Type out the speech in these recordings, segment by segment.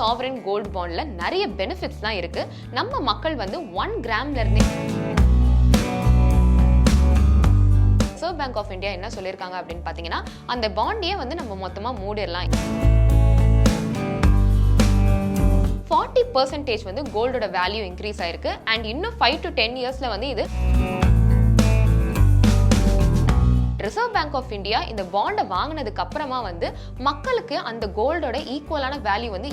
Sovereign gold பாண்டில் நிறைய benefits தான் இருக்கு. நம்ம மக்கள் வந்து ஒன் கிராம்லேருந்தே ரிசர்வ் பேங்க் ஆஃப் இந்தியா என்ன சொல்லியிருக்காங்க அப்படின்னு பார்த்தீங்கன்னா அந்த பாண்டியே வந்து நம்ம மொத்தமாக மூடிடலாம். ஃபார்ட்டி பர்சன்டேஜ் வந்து கோல்டோட வேல்யூ இன்க்ரீஸ் ஆயிருக்கு. அண்ட் இன்னும் ஃபைவ் டு டென் இயர்ஸில் வந்து இது ரிசர்வ் பேங்க் ஆஃப் இந்தியா இந்த பாண்டை வாங்கினதுக்கு அப்புறமா வந்து மக்களுக்கு அந்த கோல்டோட ஈக்குவலான வேல்யூ வந்து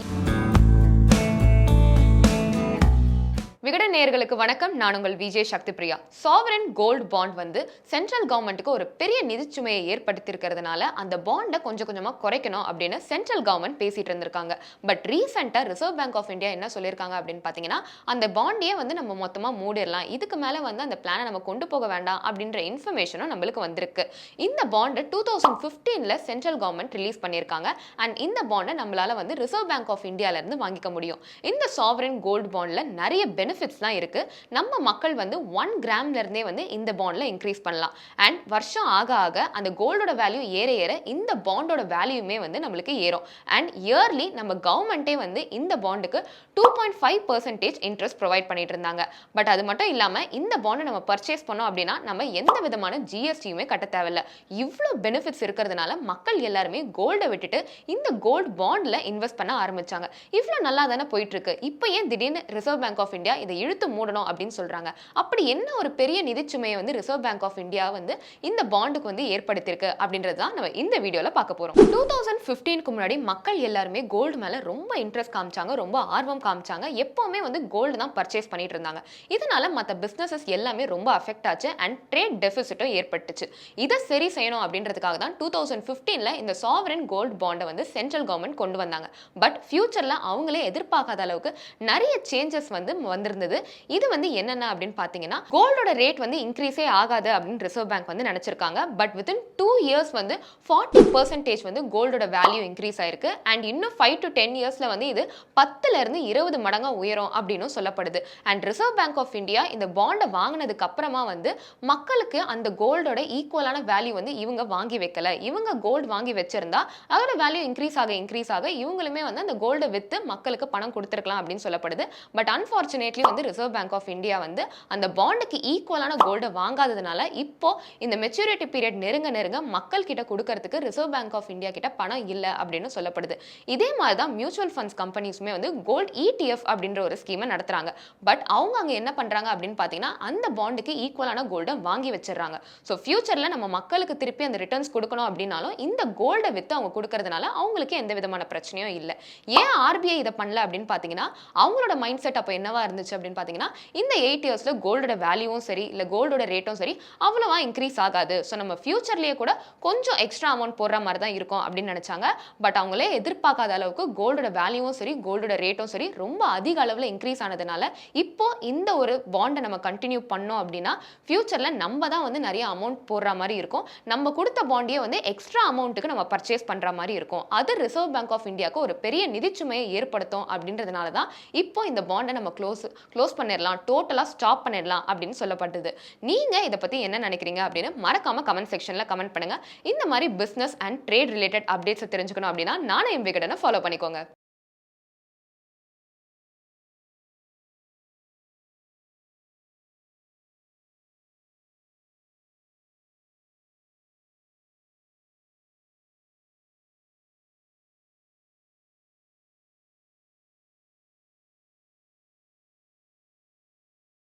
விகடன் நேயர்களுக்கு வணக்கம். நான் உங்கள் Vijay Sakthi Priya sovereign gold bond வந்து சென்ட்ரல் கவர்மெண்ட்டுக்கு ஒரு பெரிய நிதிச்சுமையை ஏற்படுத்தியிருக்கிறதுனால அந்த பாண்டை கொஞ்சம் கொஞ்சமாக குறைக்கணும் அப்படின்னு சென்ட்ரல் கவர்மெண்ட் பேசிட்டு இருந்திருக்காங்க. பட் ரீசெண்டாக ரிசர்வ் பேங்க் ஆஃப் இந்தியா என்ன சொல்லியிருக்காங்க அப்படின்னு பார்த்தீங்கன்னா அந்த பாண்டையே வந்து நம்ம மொத்தமாக மூடிடலாம். இதுக்கு மேலே வந்து அந்த பிளானை நம்ம கொண்டு போக வேண்டாம் அப்படின்ற இன்ஃபர்மேஷனும் நம்மளுக்கு வந்திருக்கு. இந்த பாண்டை டூ தௌசண்ட் ஃபிஃப்டீனில் சென்ட்ரல் கவர்மெண்ட் ரிலீஸ் பண்ணியிருக்காங்க. அண்ட் இந்த பாண்டை நம்மளால் வந்து ரிசர்வ் பேங்க் ஆஃப் இந்தியாவிலேருந்து வாங்கிக்க முடியும். இந்த சாவரன் கோல்டு பாண்டில் நிறைய பெனிஃபிட் பெனிஃபிட்ஸ்லாம் இருக்குது நம்ம மக்கள் வந்து ஒன் கிராம்ல இருந்தே வந்து இந்த பாண்டில் இன்க்ரீஸ் பண்ணலாம். அண்ட் வருஷம் ஆக ஆக அந்த கோல்டோட வேல்யூ ஏற ஏற இந்த பாண்டோட வேல்யூமே வந்து நம்மளுக்கு ஏறும். அண்ட் இயர்லி நம்ம கவர்மெண்ட்டே வந்து இந்த பாண்டுக்கு two point five percentage interest provide பண்ணிட்டு இருந்தாங்க. பட் அது மட்டும் இல்லாமல் இந்த பாண்டை நம்ம பர்ச்சேஸ் பண்ணோம் அப்படின்னா நம்ம எந்த விதமான ஜிஎஸ்டியுமே கட்ட தேவையில்ல. இவ்வளோ பெனிஃபிட்ஸ் இருக்கிறதுனால மக்கள் எல்லாருமே கோல்டை விட்டுட்டு இந்த கோல்டு பாண்டில் இன்வெஸ்ட் பண்ண ஆரம்பிச்சாங்க. இவ்வளோ நல்லா தானே போயிட்டு இருக்கு. இப்போ ஏன் திடீர்னு ரிசர்வ் பேங்க் ஆஃப் இந்தியா இதை இழுத்து மூடணும் அப்படின்னு சொல்கிறாங்க அப்படி என்ன ஒரு பெரிய நிதிச்சுமையை வந்து ரிசர்வ் பேங்க் ஆஃப் இந்தியா வந்து இந்த பாண்டுக்கு வந்து ஏற்படுத்தியிருக்கு அப்படின்றது தான் நம்ம இந்த வீடியோவில் பார்க்க போகிறோம் டூ தௌசண்ட் ஃபிஃப்டீனுக்கு முன்னாடி மக்கள் எல்லாருமே கோல்டு மேலே ரொம்ப இன்ட்ரெஸ்ட் காமிச்சாங்க ரொம்ப ஆர்வம் காமிச்சாங்க. எப்போவுமே வந்து கோல்டு தான் பர்ச்சேஸ் பண்ணிட்டு இருந்தாங்க. இதனால மற்ற பிஸ்னஸஸ் எல்லாமே ரொம்ப அஃபெக்ட் ஆச்சு அண்ட் ட்ரேட் டெபிசிட்டும் ஏற்பட்டுச்சு. இதை சரி செய்யணும் அப்படின்றதுக்காக தான் டூ தௌசண்ட் ஃபிஃப்டீனில் இந்த சாவரன் கோல்டு பாண்டை வந்து சென்ட்ரல் கவர்மெண்ட் கொண்டு வந்தாங்க. பட் ஃபியூச்சரில் அவங்களே எதிர்பார்க்காத அளவுக்கு நிறைய சேஞ்சஸ் வந்து இருந்தது. இது வந்து என்னென்ன அப்படின்னு பார்த்தீங்கன்னா கோல்டோட ரேட் வந்து இன்க்ரீஸே ஆகாது அப்படின்னு ரிசர்வ் பேங்க் வந்து நினச்சிருக்காங்க. பட் வித்தின் டூ இயர்ஸ் வந்து ஃபார்ட்டி பர்சன்டேஜ் வந்து கோல்டோட வேல்யூ இன்க்ரீஸ் ஆயிருக்கு. அண்ட் இன்னும் ஃபைவ் டு டென் இயர்ஸில் வந்து இது பத்துல இருந்து இருபது மடங்கா உயரும் அப்படின்னு சொல்லப்படுது. And reserve bank of India இந்த பாண்டை வாங்கினதுக்கு அப்புறமா வந்து மக்களுக்கு அந்த கோல்டோட ஈக்குவலான வேல்யூ வந்து இவங்க வாங்கி வைக்கல. இவங்க கோல்டு வாங்கி வச்சிருந்தா அதோட வேல்யூ இன்க்ரீஸ் ஆக இன்க்ரீஸ் ஆக இவங்களுமே வந்து அந்த கோல்டை வித்து மக்களுக்கு பணம் கொடுத்துருக்கலாம் அப்படின்னு சொல்லப்படுது. பட் அன்ஃபார்ச்சுனேட்லி வந்து ரிசர்வ் பேங்க் ஆஃப் இந்தியா வந்து அந்த பாண்டுக்கு ஈக்குவலான கோல்டை வாங்காததுனால இப்போ இந்த மெச்சூரிட்டி பீரியட் நெருங்க நெருங்க மக்கள் கிட்ட கொடுக்கறதுக்கு ரிசர்வ் பேங்க் ஆஃப் இந்தியா கிட்ட பணம் இல்லை அப்படின்னு சொல்லப்படுது. இதே மாதிரி தான் மியூச்சுவல் ஃபண்ட்ஸ் கம்பெனிஸுமே வந்து கோல்ட் இடிஎஃப் அப்படின்ற ஒரு ஸ்கீமை நடத்துறாங்க. பட் அவங்க அங்கே என்ன பண்றாங்க அப்படின்னு பார்த்தீங்கன்னா அந்த பாண்டுக்கு ஈக்குவலான கோல்டை வாங்கி வச்சிடறாங்க. ஸோ ஃபியூச்சரில் நம்ம மக்களுக்கு திருப்பி அந்த ரிட்டர்ன்ஸ் கொடுக்கணும் அப்படின்னாலும் இந்த கோல்டை வித்து அவங்க கொடுக்கறதுனால அவங்களுக்கு எந்த விதமான பிரச்சனையும் இல்லை. ஏன் ஆர்பிஐ இதை பண்ணல அப்படின்னு பார்த்தீங்கன்னா அவங்களோட மைண்ட் செட் அப்போ என்னவா இருந்துச்சு? அப்படின்னு பார்த்தீங்கன்னா இந்த எயிட் இயர்ஸில் கோல்டோட வேல்யூவும் சரி இல்லை கோல்டோட ரேட்டும் சரி அவ்வளோவா இன்க்ரீஸ் ஆகாது. ஸோ நம்ம ஃபியூச்சர்லேயே கூட கொஞ்சம் எக்ஸ்ட்ரா அமௌண்ட் போடுற மாதிரி தான் இருக்கும் அப்படின்னு நினச்சாங்க. பட் அவங்களே எதிர்பார்க்காத அளவுக்கு கோல்டோட வேல்யூவும் சரி கோல்டோட ரேட்டும் சரி ரொம்ப அதிக அளவில் இன்க்ரீஸ் ஆனதுனால இப்போ இந்த ஒரு பாண்டை நம்ம கண்டினியூ பண்ணோம் அப்படின்னா ஃபியூச்சரில் நம்ம தான் வந்து நிறைய அமௌண்ட் போடுற மாதிரி இருக்கும். நம்ம கொடுத்த பாண்டியை வந்து எக்ஸ்ட்ரா அமௌண்ட்டுக்கு நம்ம பர்ச்சேஸ் பண்ணுற மாதிரி இருக்கும். அது ரிசர்வ் பேங்க் ஆஃப் இந்தியாவுக்கு ஒரு பெரிய நிதிச்சுமையை ஏற்படுத்தும் அப்படின்றதுனால தான் இப்போ இந்த பாண்டை நம்ம க்ளோஸ் க்ளோஸ் பண்ணிடலாம் டோட்டலாக ஸ்டாப் பண்ணிடலாம் அப்படின்னு சொல்லப்பட்டது. நீங்கள் இதை பற்றி என்ன நினைக்கிறீங்க அப்படின்னு மறக்காம கமெண்ட் செக்ஷனில் கமெண்ட் பண்ணுங்க. இந்த மாதிரி பிஸ்னஸ் அண்ட் ட்ரேட் ரிலேட்டட் அப்டேட்ஸை தெரிஞ்சுக்கணும் அப்படின்னா நானே என் விகடனை ஃபாலோ பண்ணிக்கோங்க.